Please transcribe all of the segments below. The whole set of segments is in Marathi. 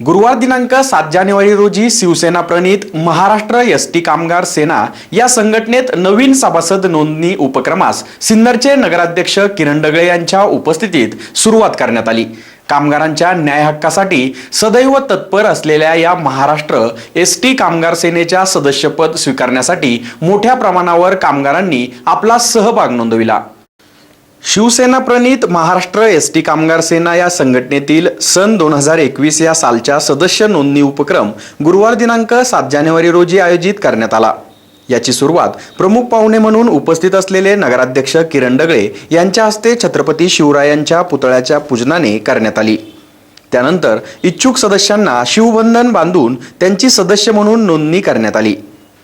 गुरुवार दिनांक सात जानेवारी रोजी शिवसेना प्रणित महाराष्ट्र एस टी कामगार सेना या संघटनेत नवीन सभासद नोंदणी उपक्रमास सिन्नरचे नगराध्यक्ष किरण डगळे यांच्या उपस्थितीत सुरुवात करण्यात आली. कामगारांच्या न्याय हक्कासाठी सदैव तत्पर असलेल्या या महाराष्ट्र एस टी कामगार सेनेच्या सदस्यपद स्वीकारण्यासाठी मोठ्या प्रमाणावर कामगारांनी आपला सहभाग नोंदविला. शिवसेना प्रणित महाराष्ट्र एस टी कामगार सेना या संघटनेतील सन दोन हजार एकवीस या सालच्या सदस्य नोंदणी उपक्रम गुरुवार दिनांक सात जानेवारी रोजी आयोजित करण्यात आला. याची सुरुवात प्रमुख पाहुणे म्हणून उपस्थित असलेले नगराध्यक्ष किरण डगळे यांच्या हस्ते छत्रपती शिवरायांच्या पुतळ्याच्या पूजनाने करण्यात आली. त्यानंतर इच्छुक सदस्यांना शिवबंधन बांधून त्यांची सदस्य म्हणून नोंदणी करण्यात आली.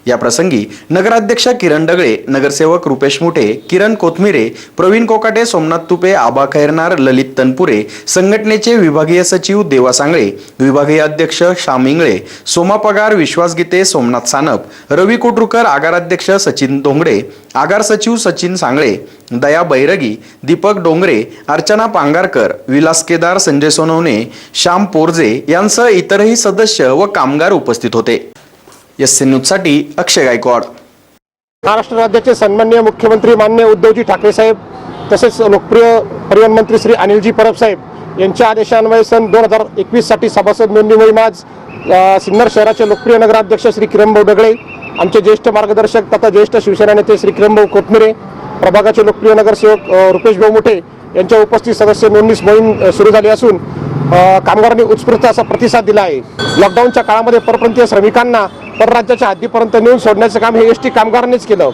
या प्रसंगी नगराध्यक्ष किरण डगळे नगरसेवक रुपेश मुठे किरण कोथमिरे प्रवीण कोकाटे सोमनाथ तुपे आबा खैरनार ललित तनपुरे संघटनेचे विभागीय सचिव देवा सांगळे विभागीय अध्यक्ष श्याम इंगळे सोमा पगार विश्वास गीते सोमनाथ सानप रवी कोटरुकर आगाराध्यक्ष सचिन दोंगडे आगार सचिव सचिन सांगळे दया बैरगी दीपक डोंगरे अर्चना पांगारकर विलास केदार संजय सोनवणे श्याम पोरजे यांसह इतरही सदस्य व कामगार उपस्थित होते. एस सी न्यूजसाठी अक्षय गायकवाड. महाराष्ट्र राज्याचे सन्माननीय मुख्यमंत्री मान्य उद्धवजी ठाकरे साहेब तसेच लोकप्रिय परिवहन मंत्री श्री अनिलजी परब साहेब यांच्या आदेशान्वये सन दोन हजार एकवीससाठी सभासद नोंदणी मोहीम आज सिन्नर शहराचे लोकप्रिय नगराध्यक्ष श्री किरणभाऊ डगळे आमचे ज्येष्ठ मार्गदर्शक तथा ज्येष्ठ शिवसेना नेते श्री किरणभाऊ कोथमिरे प्रभागाचे लोकप्रिय नगरसेवक रुपेश रुपेशभाऊ मोठे यांच्या उपस्थित सदस्य नोंदणीस मोहीम सुरू झाली असून कामगारांनी उत्स्फूर्त असा प्रतिसाद दिला आहे. लॉकडाऊनच्या काळामध्ये परप्रांतीय श्रमिकांना परराज्याच्या हद्दीपर्यंत नेऊन सोडण्याचं काम हे एस टी कामगारांनीच केलं.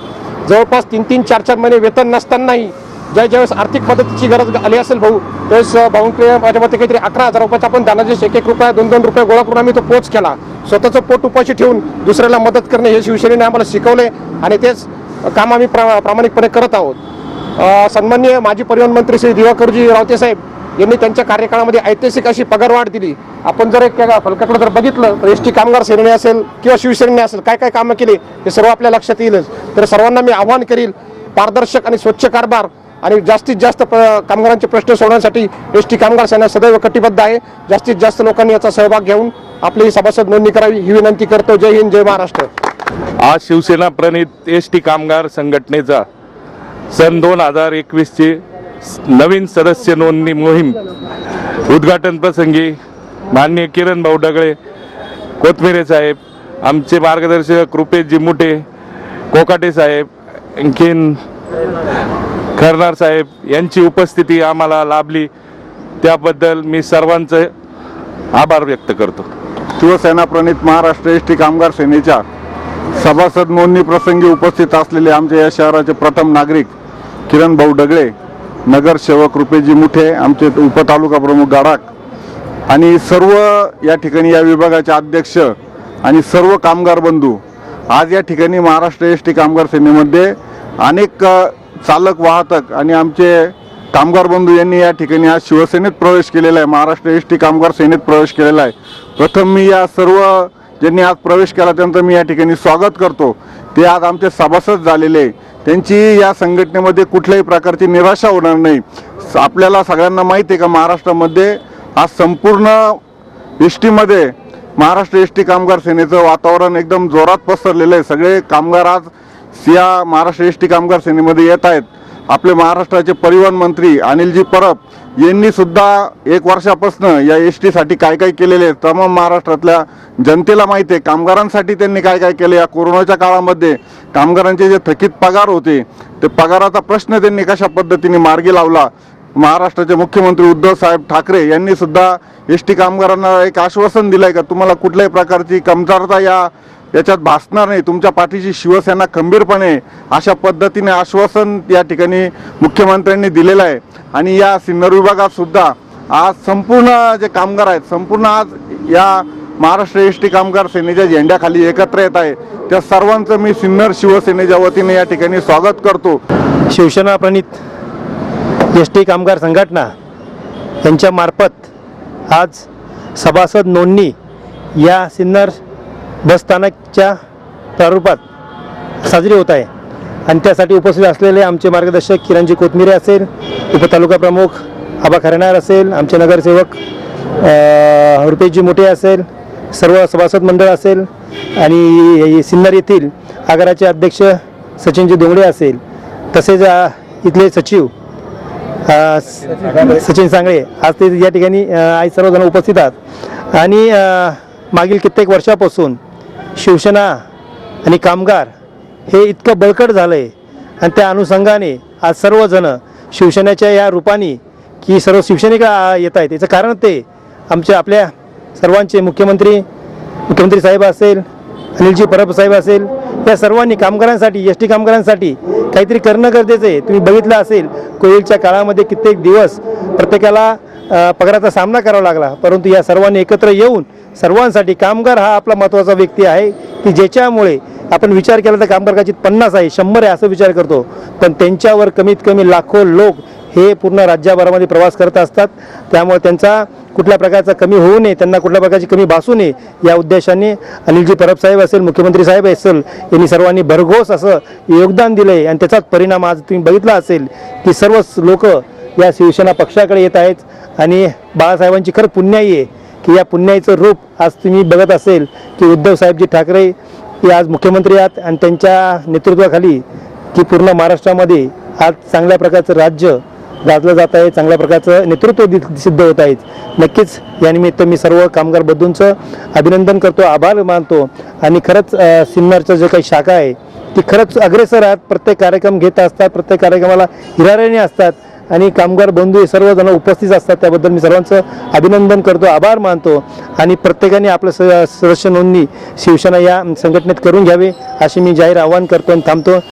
जवळपास तीन तीन चार चार महिने वेतन नसतानाही ज्या ज्यावेळेस आर्थिक मदतीची गरज आली असेल भाऊ त्यावेळेस भाऊंकडे माझ्या मते काहीतरी अकरा हजार रुपयाचा आपण दानाचे एक एक रुपया दोन दोन रुपये गोळा करून आम्ही तो पोच केला. स्वतःचं पोट उपाशी ठेवून दुसऱ्याला मदत करणे हे शिवसेनेने आम्हाला शिकवले आणि तेच काम आम्ही प्रा प्रामाणिकपणे करत आहोत. सन्माननीय माजी परिवहन मंत्री श्री दिवाकरजी रावते साहेब यांनी त्यांच्या कार्यकाळामध्ये ऐतिहासिक अशी पगारवाढ दिली. आपण जर एक फलकाकडे जर बघितलं तर एस टी कामगार सेनेने असेल किंवा शिवसेनेने असेल काय काय कामं केली हे सर्व आपल्या लक्षात येईलच. तर सर्वांना मी आव्हान करील पारदर्शक आणि स्वच्छ कारभार आणि जास्तीत जास्त प- कामगारांचे प्रश्न सोडवण्यासाठी एस टी कामगार सेना सदैव कटिबद्ध आहे. जास्तीत जास्त लोकांनी याचा सहभाग घेऊन आपली ही सभासद नोंदणी करावी ही विनंती करतो. जय हिंद जय महाराष्ट्र. आज शिवसेना प्रणित एस टी कामगार संघटनेचा सन दोन हजार एकवीसची नवीन सदस्य नोंदणी मोहीम उद्घाटन प्रसंगी माननीय किरण भाऊ डगळे कोथमिरे साहेब आमचे मार्गदर्शक रुपेशजी मुटे कोकाटे साहेब आणखीन खरनार साहेब यांची उपस्थिती आम्हाला लाभली. त्याबद्दल मी सर्वांचं आभार व्यक्त करतो. शिवसेना प्रणित महाराष्ट्र एस टी कामगार सेनेच्या सभासद नोंदणी प्रसंगी उपस्थित असलेले आमच्या या शहराचे प्रथम नागरिक किरण भाऊ डगळे नगरसेवक रुपेजी मुठे आमचे उपतालुका प्रमुख गाडाक आणि सर्व या ठिकाणी या विभागाचे अध्यक्ष आणि सर्व कामगार बंधू आज या ठिकाणी महाराष्ट्र एस टी कामगार सेनेमध्ये अनेक चालक वाहतक आणि आमचे कामगार बंधू यांनी या ठिकाणी आज शिवसेनेत प्रवेश केलेला आहे महाराष्ट्र एस टी कामगार सेनेत प्रवेश केलेला आहे. प्रथम मी या सर्व ज्यांनी आज प्रवेश केला त्यांचं मी या ठिकाणी स्वागत करतो. ते आज आमचे सभासद झालेले आहे. त्यांची या संघटनेमध्ये कुठल्याही प्रकारची निराशा होणार नाही. आपल्याला सगळ्यांना माहिती आहे का महाराष्ट्रामध्ये आज संपूर्ण एस टीमध्ये महाराष्ट्र एस टी कामगार सेनेचं वातावरण एकदम जोरात पसरलेलं आहे. सगळे कामगार आज या महाराष्ट्र एस टी कामगार सेनेमध्ये येत आहेत. आपले महाराष्ट्राचे परिवहन मंत्री अनिलजी परब यांनी सुद्धा एक वर्षापासून या एस टीसाठी काय काय केलेले आहे तमाम महाराष्ट्रातल्या जनतेला माहिती आहे. कामगारांसाठी त्यांनी काय काय केले या कोरोनाच्या काळामध्ये कामगारांचे जे थकीत पगार होते ते पगाराचा प्रश्न त्यांनी कशा पद्धतीने मार्गी लावला? महाराष्ट्राचे मुख्यमंत्री उद्धव साहेब ठाकरे यांनी सुद्धा एस टी कामगारांना एक आश्वासन दिलं आहे का? तुम्हाला कुठल्याही प्रकारची कमतरता या याच्यात भासणार नाही. तुमच्या पाठीशी शिवसेना खंबीरपणे अशा पद्धतीने आश्वासन या ठिकाणी मुख्यमंत्र्यांनी दिलेलं आहे. आणि या सिन्नर विभागात सुद्धा आज संपूर्ण जे कामगार आहेत संपूर्ण आज या महाराष्ट्र एस टी कामगार सेनेच्या झेंड्याखाली एकत्र येत आहे. त्या सर्वांचं मी सिन्नर शिवसेनेच्या वतीने या ठिकाणी स्वागत करतो. शिवसेना प्रणित एस टी कामगार संघटना यांच्यामार्फत आज सभासद नोंदणी या सिन्नर बसस्थानकच्या प्रारूपात साजरी होत आहे. आणि त्यासाठी उपस्थित असलेले आमचे मार्गदर्शक किरणजी कोथमिरे असेल उपतालुका प्रमुख आबा खरणार असेल आमचे नगरसेवक रुपेशजी मोठे असेल सर्व सभासद मंडळ असेल आणि सिन्नर येथील आगाराचे अध्यक्ष सचिनजी डोंगडे असेल तसेच इथले सचिव स- सचिन सांगळे आज ते या ठिकाणी आई आज सर्वजण उपस्थित आहात. आणि मागील कित्येक वर्षापासून शिवसेना आणि कामगार हे इतकं बळकट झालं आहे आणि त्या अनुषंगाने आज सर्वजण शिवसेनेच्या या रूपाने की सर्व शिवसैनिक येत आहेत. याचं कारण ते आमच्या आपल्या सर्वांचे मुख्यमंत्री मुख्यमंत्री साहेब असेल अनिलजी परब साहेब असेल या सर्वांनी कामगारांसाठी एस टी कामगारांसाठी काहीतरी करणं गरजेचं आहे. तुम्ही बघितलं असेल कोविडच्या काळामध्ये कित्येक दिवस प्रत्येकाला पगाराचा सामना करावा लागला. परंतु या सर्वांनी एकत्र येऊन सर्वांसाठी कामगार हा आपला महत्त्वाचा व्यक्ती आहे की ज्याच्यामुळे आपण विचार केला तर कामगार कदाचित पन्नास आहे शंभर आहे असं विचार करतो. पण त्यांच्यावर कमीत कमी लाखो लोक हे पूर्ण राज्यभरामध्ये प्रवास करत असतात. त्यामुळे त्यांचा कुठल्या प्रकारचा कमी होऊ नये त्यांना कुठल्या प्रकारची कमी भासू नये या उद्देशाने अनिलजी परब साहेब असेल मुख्यमंत्री साहेब असेल यांनी सर्वांनी भरघोस असं योगदान दिलं आहे आणि त्याचाच परिणाम आज तुम्ही बघितला असेल की सर्वच लोक या शिवसेना पक्षाकडे येत आहेत. आणि बाळासाहेबांची खरं पुण्याई आहे. की या पुण्याईचं रूप आज तुम्ही बघत असेल की उद्धव साहेबजी ठाकरे हे आज मुख्यमंत्री आहेत आणि त्यांच्या नेतृत्वाखाली की पूर्ण महाराष्ट्रामध्ये आज चांगल्या प्रकारचं राज्य गाजलं जात आहे चांगल्या प्रकारचं नेतृत्व दि- सिद्ध होत आहेत. नक्कीच यानिमित्त मी सर्व कामगार बंधूंचं अभिनंदन करतो आभार मानतो आणि खरंच सिन्नरचं जे काही शाखा आहे ती खरंच अग्रेसर आहात. प्रत्येक कार्यक्रम घेत असतात प्रत्येक कार्यक्रमाला हिराऱ्याने असतात. आणि कामगार बंधू हे सर्वजण उपस्थित असतात. त्याबद्दल मी सर्वांचं अभिनंदन करतो आभार मानतो आणि प्रत्येकाने आपलं स सदस्य नोंदणी शिवसेना या संघटनेत करून घ्यावे अशी मी जाहीर आवाहन करतो आणि थांबतो.